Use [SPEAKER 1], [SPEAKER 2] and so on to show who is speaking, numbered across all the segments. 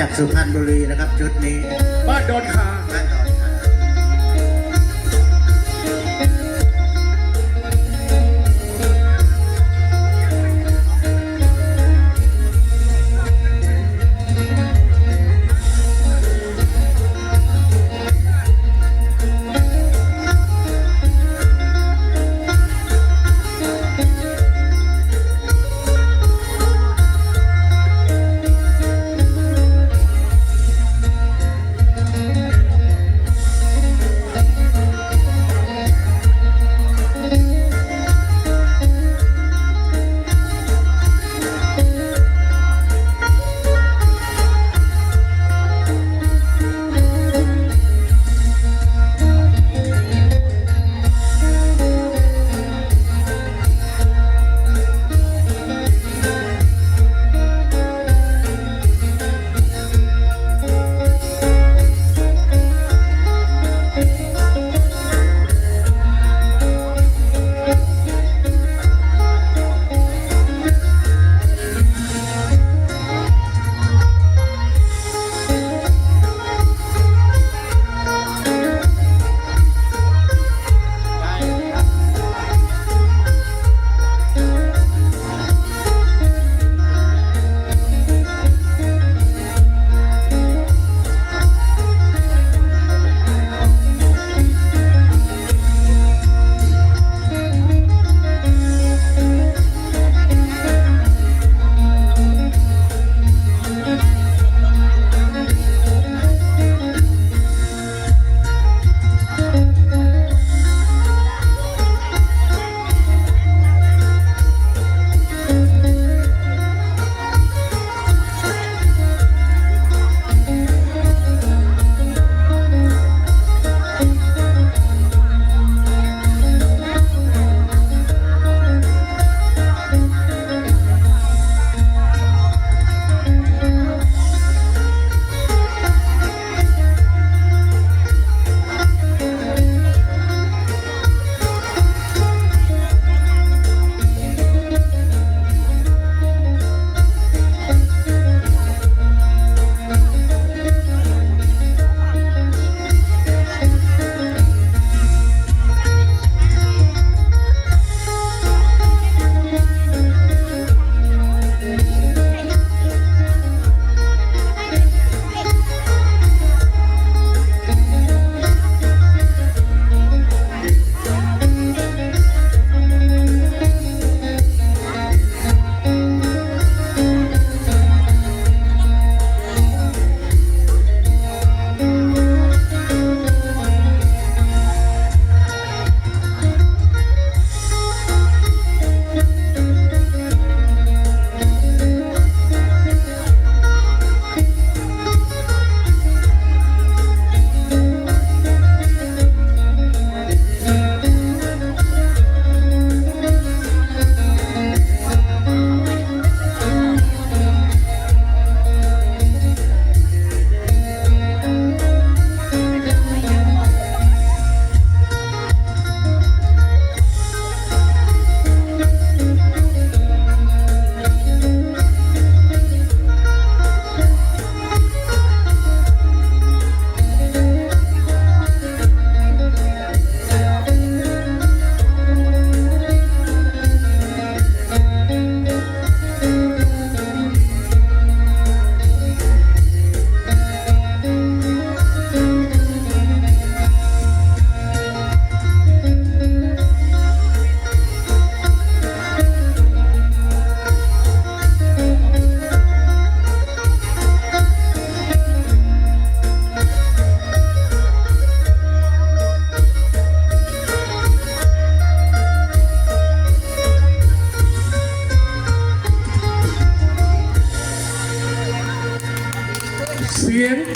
[SPEAKER 1] จากสุพรรณบุรีนะครับชุดนี้
[SPEAKER 2] บ้านดอนคา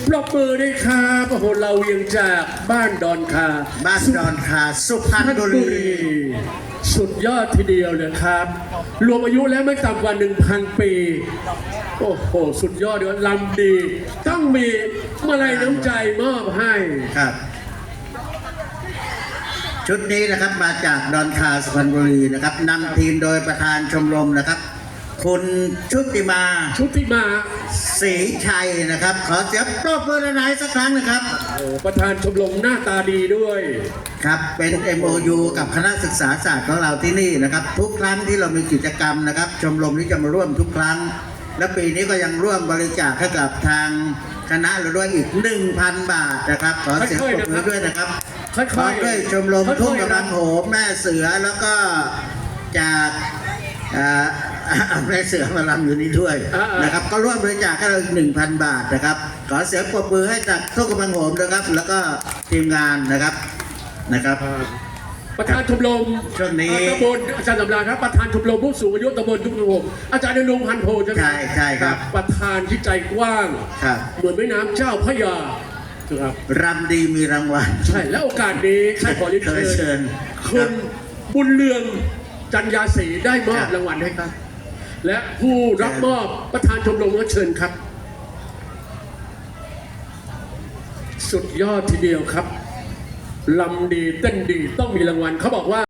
[SPEAKER 2] ปรบมือด้วยครับโอ้โหเราเวียงจากบ้านดอนคา
[SPEAKER 1] บ้านดอนคาสุพรรณ
[SPEAKER 2] พัน
[SPEAKER 1] บุ
[SPEAKER 2] บุ
[SPEAKER 1] รี
[SPEAKER 2] รี สุดยอดทีเดียวเลยครับ รวมอายุแล้วไม่ต่ำกว่า 1,000 ปี โอ้โห สุดยอดเลยลำดี ต้องมีเมื่อไรน้ำใจมอบให้
[SPEAKER 1] ครับ ชุดนี้นะครับมาจากดอนคาสุพรรณบุรีนะครับนำทีมโดยประธานชมรมนะครับ คุณชุติมา
[SPEAKER 2] ชุติมา
[SPEAKER 1] ศรีชัยนะครับ ขอเสียงปรบมือหน่อยสักครั้งนะครับ
[SPEAKER 2] โอ้ประธานชมรมหน้าตาดีด้วย
[SPEAKER 1] ครับเป็น MOU กับคณะศึกษาศาสตร์ของเราที่นี่นะครับ ทุกครั้งที่เรามีกิจกรรมนะครับ ชมรมนี้จะมาร่วมทุกครั้ง และปีนี้ก็ยังร่วมบริจาคให้กับทางคณะเราด้วยอีก 1,000 บาทนะครับ ขอเสียงปรบมือด้วยนะครับ
[SPEAKER 2] ค่อยๆ
[SPEAKER 1] พร้อมด้วยชมรม
[SPEAKER 2] ค่อยๆ
[SPEAKER 1] ทุ่งกำลังโหมแม่เสือแล้วก็จากเอ่อ แม่เสือมาลำอยู่นี่ด้วย
[SPEAKER 2] อ่าๆ
[SPEAKER 1] นะครับ ก็ร่วมบริจาคให้เราอีก1,000บาทนะครับ ขอเสียงปรบมือให้จากทุ่งกำลังโหมนะครับ แล้วก็ทีมงานนะครับนะครับ
[SPEAKER 2] ประธานชมรม
[SPEAKER 1] ช่วงนี้
[SPEAKER 2] ตำบลอาจารย์สำราญครับประธานชมรมผู้สูงอายุตำบลทุกตำบลอาจารย์นรงค์พันโพใช่ไหม
[SPEAKER 1] ใช่ใช่ครับ
[SPEAKER 2] ประธานที่ใจกว้าง
[SPEAKER 1] ครับ
[SPEAKER 2] เหมือนแม่น้ำเจ้าพระยาครับ
[SPEAKER 1] รำดีมีรางวัล
[SPEAKER 2] ใช่และโอกาสนี้ใช่ขอเรียน
[SPEAKER 1] ขอเชิ
[SPEAKER 2] เชิญ
[SPEAKER 1] ญ
[SPEAKER 2] คุณบุญเรืองจันยาศรีได้มอ
[SPEAKER 1] ครับบ
[SPEAKER 2] รางวัลให้ครับ และผู้รับมอบประธานชมรมก็เชิญครับ สุดยอดทีเดียวครับลำดีเต้นดีต้องมีรางวัลเขาบอกว่า